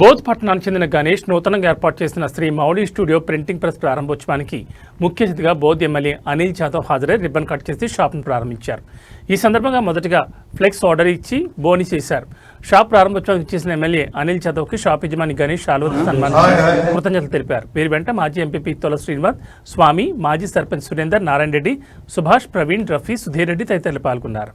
బోధ్ పట్టణానికి చెందిన గణేష్ నూతనంగా ఏర్పాటు చేసిన Sri Mouli studio printing press ప్రారంభోత్సవానికి ముఖ్య అతిథిగా బోధ్ ఎమ్మెల్యే అనిల్ జాదవ్ హాజరై రిబ్బన్ కట్ చేసి షాప్ను ప్రారంభించారు. ఈ సందర్భంగా మొదటగా ఫ్లెక్స్ ఆర్డర్ ఇచ్చి బోని చేశారు. షాప్ ప్రారంభోత్సవం చేసిన ఎమ్మెల్యే అనిల్ జాదవ్కి షాప్ యజమాని గణేష్ శాలువతో సన్మానించారు కృతజ్ఞతలు తెలిపారు. వీరి వెంట మాజీ ఎంపీ తొల శ్రీనివాస్ స్వామి మాజీ సర్పంచ్ సురేందర్ నారాయణ రెడ్డి సుభాష్ ప్రవీణ్ రఫీ సుధీర్ రెడ్డి తదితరులు పాల్గొన్నారు.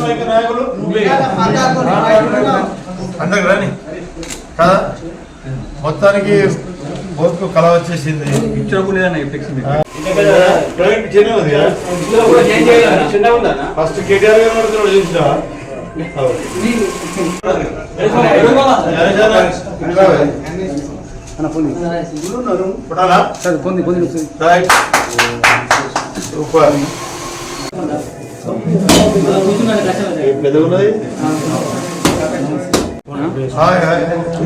నాయకులు. అందరికి రాని. కదా? మొత్తానికి బోత్కు కళ వచ్చేసింది. ఫస్ట్ కేటీఆర్ గారు పడుతున్నాడు కొన్ని కొన్ని రైట్ సూపర్. పెద్దగా ఉన్నది హాయ్ హాయ్.